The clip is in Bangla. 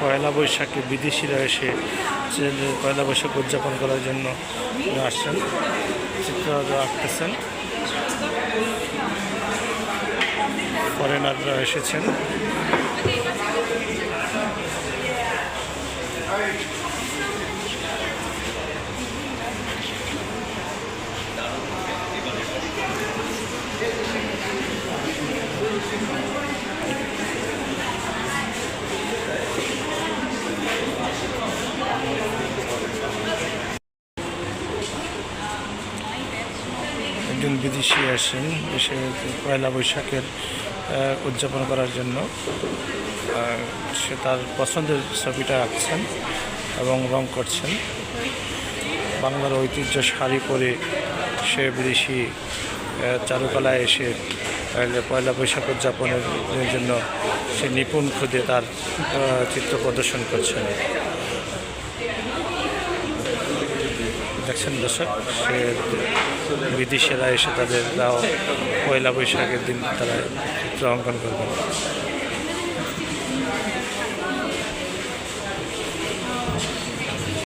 পয়লা বৈশাখে বিদেশিরা এসে পয়লা বৈশাখ উদযাপন করার জন্য আসছেন। চিত্র আঁকতেছেন। ফরেনাররা এসেছেন। একজন বিদেশি আসেন, এসে পয়লা বৈশাখের উদযাপন করার জন্য। সে তার পছন্দের ছবিটা আঁকছেন এবং রং করছেন। বাংলার ঐতিহ্য শাড়ি পরে সে বিদেশি চারুকলায় এসে পয়লা বৈশাখ উদযাপনের জন্য সে নিপুণ খুদে তার চিত্র প্রদর্শন করছেন। দেখছেন দর্শক, সে বিদেশিরা এসে তাদের পয়লা বৈশাখের দিন তারা চিত্র অঙ্কন করবেন